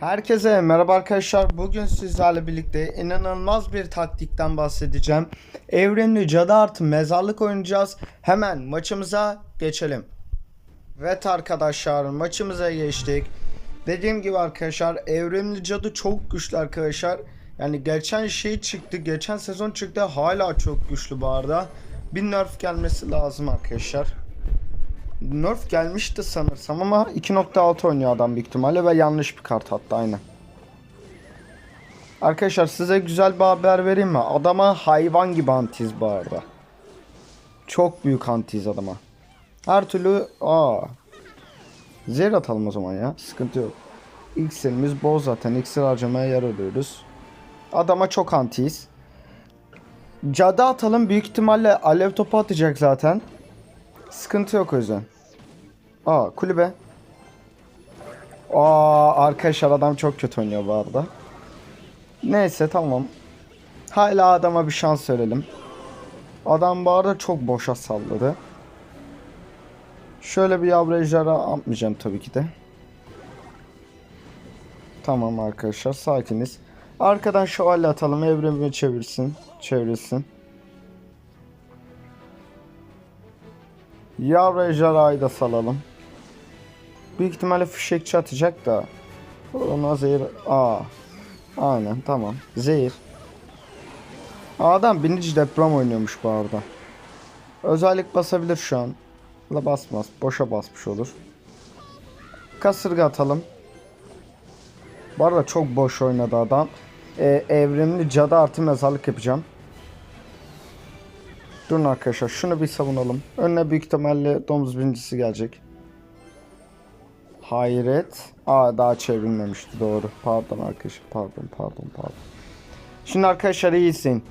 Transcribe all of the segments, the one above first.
Herkese merhaba arkadaşlar. Bugün sizlerle birlikte inanılmaz bir taktikten bahsedeceğim. Evrenli cadı artı mezarlık oynayacağız. Hemen maçımıza geçelim. Evet arkadaşlar maçımıza geçtik. Dediğim gibi arkadaşlar evrenli cadı çok güçlü arkadaşlar. Yani geçen şey çıktı. Geçen sezon çıktı. Hala çok güçlü bu arada. Bir nerf gelmesi lazım arkadaşlar. Nerf gelmişti sanırsam ama 2.6 oynuyor adam büyük ihtimalle ve yanlış bir kart attı aynen. Arkadaşlar size güzel bir haber vereyim mi? Adama hayvan gibi antiz bu arada. Çok büyük antiz adama. Her türlü aa. Zehir atalım o zaman ya. Sıkıntı yok. İksirimiz bol zaten. İksir harcamaya yer alıyoruz. Adama çok antiyiz. Cadı atalım. Büyük ihtimalle alev topu atacak zaten. Sıkıntı yok o yüzden. Aa kulübe. Aa arkadaşlar adam çok kötü oynuyor bu arada. Neyse tamam. Hala adama bir şans verelim. Adam bu arada çok boşa salladı. Şöyle bir yavru ejderha atmayacağım tabii ki de. Tamam arkadaşlar sakiniz. Arkadan şövalye atalım evrimi çevirsin. Çevirsin. Yavru ejderhayı da salalım. Büyük ihtimalle fişekçi atacak da. Ona zehir... Aa. Aynen tamam. Zehir. Adam binici deprem oynuyormuş bu arada. Özellik basabilir şu an. La basmaz. Boşa basmış olur. Kasırga atalım. Bu arada çok boş oynadı adam. Ee, evrimli cadı artı mezarlık yapacağım. Durun arkadaşlar şunu bir savunalım. Önüne büyük ihtimalle domuz birincisi gelecek. Hayret. Aa daha çevrilmemişti doğru. Pardon arkadaşlar pardon pardon pardon. Şimdi arkadaşlar iyisin.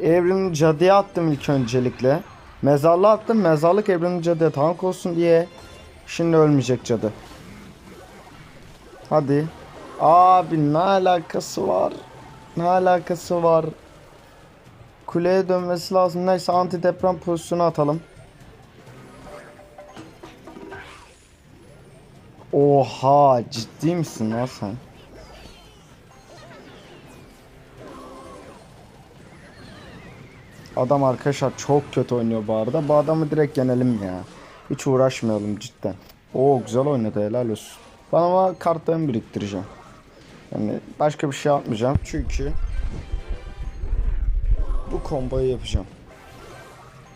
Evrimli cadıya attım ilk öncelikle. Mezarlığa attım. Mezarlık evrimli cadıya tank olsun diye. Şimdi ölmeyecek cadı. Hadi. Abi ne alakası var? Ne alakası var? Kuleye dönmesi lazım. Neyse anti deprem pozisyonu atalım. Oha ciddi misin lan sen? Adam arkadaşlar çok kötü oynuyor bu arada. Bu adamı direkt yenelim ya. Hiç uğraşmayalım cidden. Oo güzel oynadı helal olsun. Ben ama kartlarımı biriktireceğim. Yani başka bir şey yapmayacağım çünkü bu komboyu yapacağım.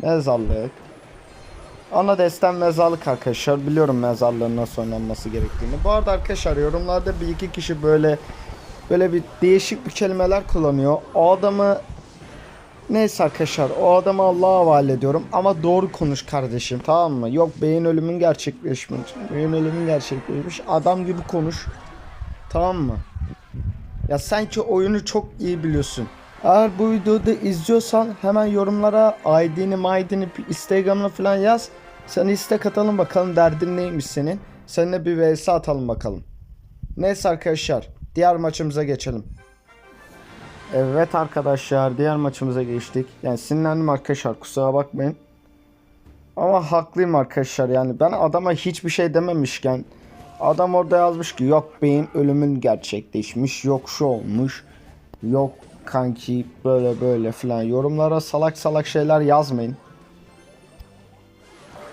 Mezarlık. Ana destem mezarlık arkadaşlar. Biliyorum mezarlığın nasıl oynanması gerektiğini. Bu arada arkadaşlar yorumlarda bir iki kişi böyle böyle bir değişik bir kelimeler kullanıyor. O adamı neyse arkadaşlar o adamı Allah'a havale ediyorum. Ama doğru konuş kardeşim tamam mı? Yok beyin ölümün gerçekleşmiş. Beyin ölümün gerçekleşmiş. Adam gibi konuş. Tamam mı? Ya sanki oyunu çok iyi biliyorsun. Eğer bu videoda izliyorsan hemen yorumlara ID'ni, MID'ni, Instagram'ını falan yaz. Sana istek atalım bakalım derdin neymiş senin. Seninle bir vs atalım bakalım. Neyse arkadaşlar diğer maçımıza geçelim. Evet arkadaşlar diğer maçımıza geçtik. Yani sinirlendim arkadaşlar kusura bakmayın. Ama haklıyım arkadaşlar yani ben adama hiçbir şey dememişken adam orada yazmış ki yok beyin ölümün gerçekleşmiş yok şu olmuş yok kanki böyle böyle filan yorumlara salak salak şeyler yazmayın.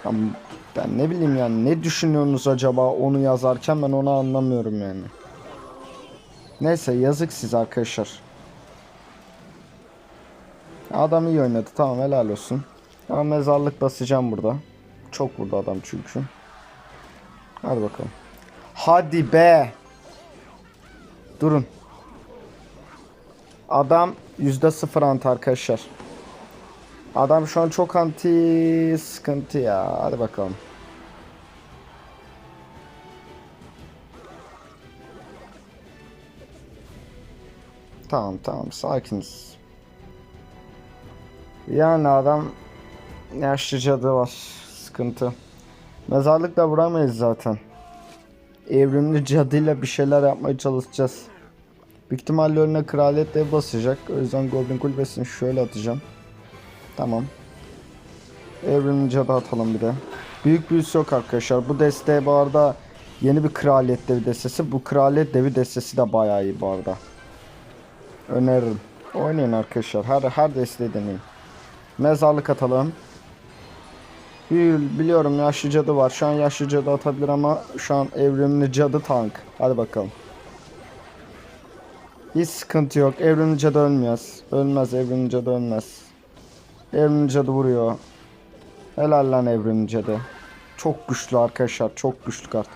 Ama ben ne bileyim yani ne düşünüyorsunuz acaba onu yazarken ben onu anlamıyorum yani. Neyse yazık siz arkadaşlar. Adam iyi oynadı tamam helal olsun. Ama mezarlık basacağım burada. Çok vurdu adam çünkü. Hadi bakalım. Hadi be. Durun. Adam %0 anti arkadaşlar. Adam şu an çok anti sıkıntı ya. Hadi bakalım. Tamam tamam sakiniz. Yani adam yaşlı cadı var. Sıkıntı. Mezarlıkla vuramayız zaten. Evrimli cadıyla bir şeyler yapmaya çalışacağız. Büyük ihtimalle önüne kraliyet dev basacak. O yüzden Goblin kulübesini şöyle atacağım. Tamam. Evrimli cadı atalım bir de. Büyük büyüsü yok arkadaşlar. Bu desteğe bu arada Yeni bir kraliyet devi destesi. Bu kraliyet devi destesi de bayağı iyi bu arada. Öneririm. Oynayın arkadaşlar. Her, her desteği deneyin. Mezarlık atalım. Bil- Biliyorum yaşlı cadı var. Şu an yaşlı cadı atabilir ama şu an evrimli cadı tank. Hadi bakalım. Hiç sıkıntı yok. Evrimli cadı ölmez. Ölmez evrimli cadı ölmez. Evrimli cadı vuruyor. Helal lan evrimli cadı. Çok güçlü arkadaşlar. Çok güçlü kart.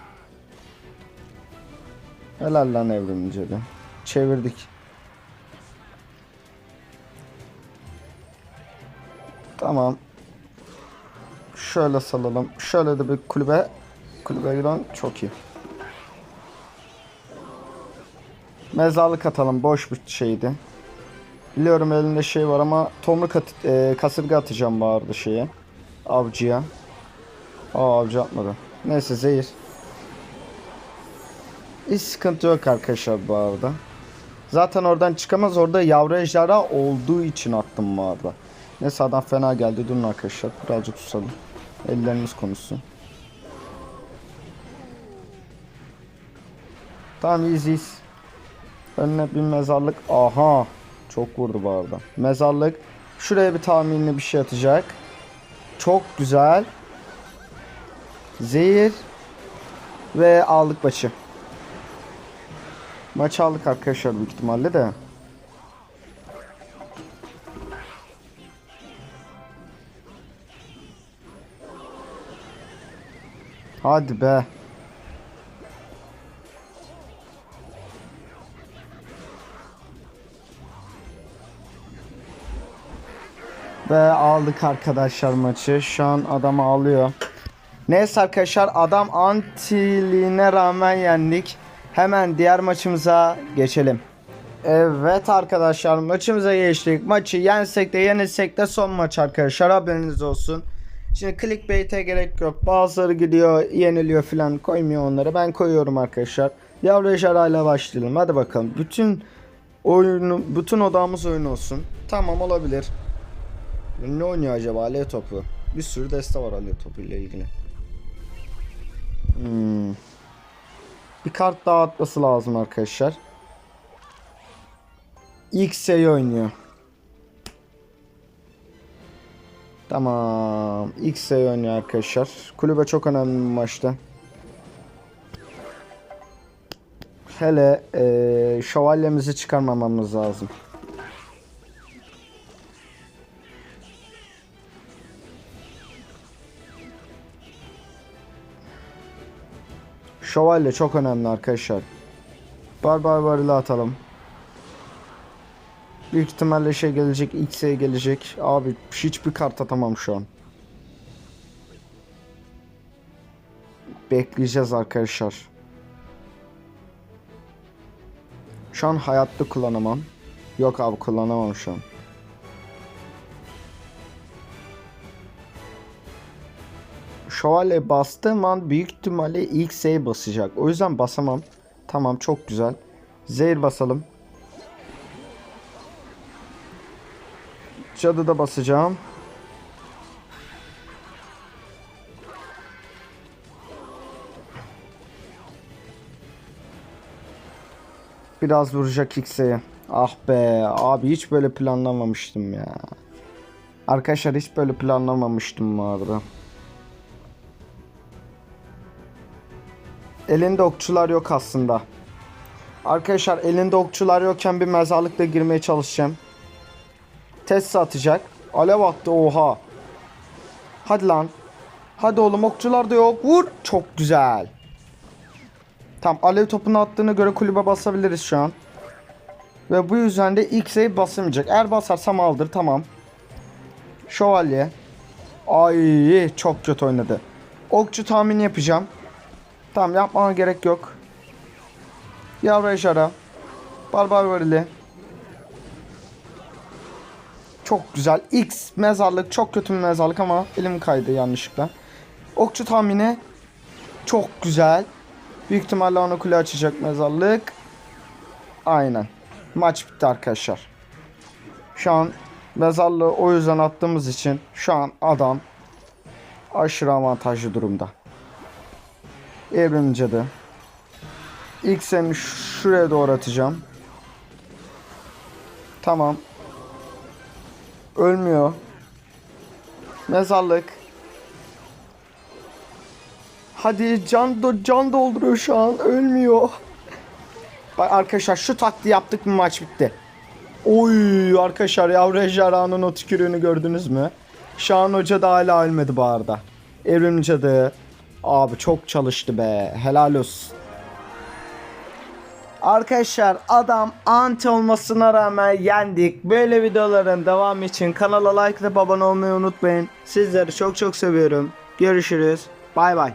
Helal lan evrimli cadı. Çevirdik. Tamam. Şöyle salalım. Şöyle de bir kulübe. Kulübe giden çok iyi. Mezarlık atalım. Boş bir şeydi. Biliyorum elinde şey var ama tomruk at e, kasırga atacağım arada şeye. Avcıya. Aa avcı atmadı. Neyse zehir. Hiç sıkıntı yok arkadaşlar bu arada. Zaten oradan çıkamaz. Orada yavru ejderha olduğu için attım bu arada. Neyse adam fena geldi. Durun arkadaşlar. Birazcık susalım. Ellerimiz konuşsun. Tamam iyiyiz. Önüne bir mezarlık. Aha. Çok vurdu bu arada. Mezarlık. Şuraya bir tahminli bir şey atacak. Çok güzel. Zehir. Ve aldık maçı. Maçı aldık arkadaşlar büyük ihtimalle de. Hadi be. Ve aldık arkadaşlar maçı. Şu an adam ağlıyor. Neyse arkadaşlar adam antiliğine rağmen yendik. Hemen diğer maçımıza geçelim. Evet arkadaşlar maçımıza geçtik. Maçı yensek de yenilsek de son maç arkadaşlar haberiniz olsun. Şimdi clickbait'e gerek yok. Bazıları gidiyor yeniliyor filan koymuyor onları. Ben koyuyorum arkadaşlar. Yavru ejderhayla başlayalım. Hadi bakalım. Bütün oyunu, bütün odamız oyun olsun. Tamam olabilir. Ne oynuyor acaba Alev topu? Bir sürü deste var Alev topu ile ilgili. Hmm. Bir kart daha atması lazım arkadaşlar. X'e oynuyor. Tamam. X'e oynuyor arkadaşlar. Kulübe çok önemli bir maçta. Hele eee şövalyemizi çıkarmamamız lazım. Şövalye çok önemli arkadaşlar. Barbar atalım. Büyük ihtimalle şey gelecek, X'e gelecek. Abi hiçbir kart atamam şu an. Bekleyeceğiz arkadaşlar. Şu an hayatta kullanamam. Yok abi kullanamam şu an. Şövalye bastığım an büyük ihtimalle ilk Z basacak. O yüzden basamam. Tamam çok güzel. Zehir basalım. Cadı da basacağım. Biraz vuracak X'e. Ah be abi hiç böyle planlamamıştım ya. Arkadaşlar hiç böyle planlamamıştım bu. Elinde okçular yok aslında. Arkadaşlar elinde okçular yokken bir mezarlıkta girmeye çalışacağım. Test atacak. Alev attı oha. Hadi lan. Hadi oğlum okçular da yok. Vur. Çok güzel. Tamam alev topunu attığına göre kulübe basabiliriz şu an. Ve bu yüzden de X'e basamayacak. Eğer basarsam aldır tamam. Şövalye. Ay çok kötü oynadı. Okçu tahmini yapacağım. Tamam yapmana gerek yok. Yavru ejderha. Barbar varili. Çok güzel. X mezarlık. Çok kötü bir mezarlık ama elim kaydı yanlışlıkla. Okçu tahmini. Çok güzel. Büyük ihtimalle onu kule açacak mezarlık. Aynen. Maç bitti arkadaşlar. Şu an mezarlığı o yüzden attığımız için şu an adam aşırı avantajlı durumda. Evrim cadı. İlk seni şuraya doğru atacağım. Tamam. Ölmüyor. Mezarlık. Hadi can, do- can dolduruyor şu an. Ölmüyor. Bak arkadaşlar şu taktiği yaptık mı maç bitti. Oy arkadaşlar yavru ejderhanın o tükürüğünü gördünüz mü? Şahan Hoca da hala ölmedi bu arada. Evrim Cadı. Abi çok çalıştı be. Helal olsun. Arkadaşlar adam anti olmasına rağmen yendik. Böyle videoların devamı için kanala like atıp abone olmayı unutmayın. Sizleri çok çok seviyorum. Görüşürüz. Bay bay.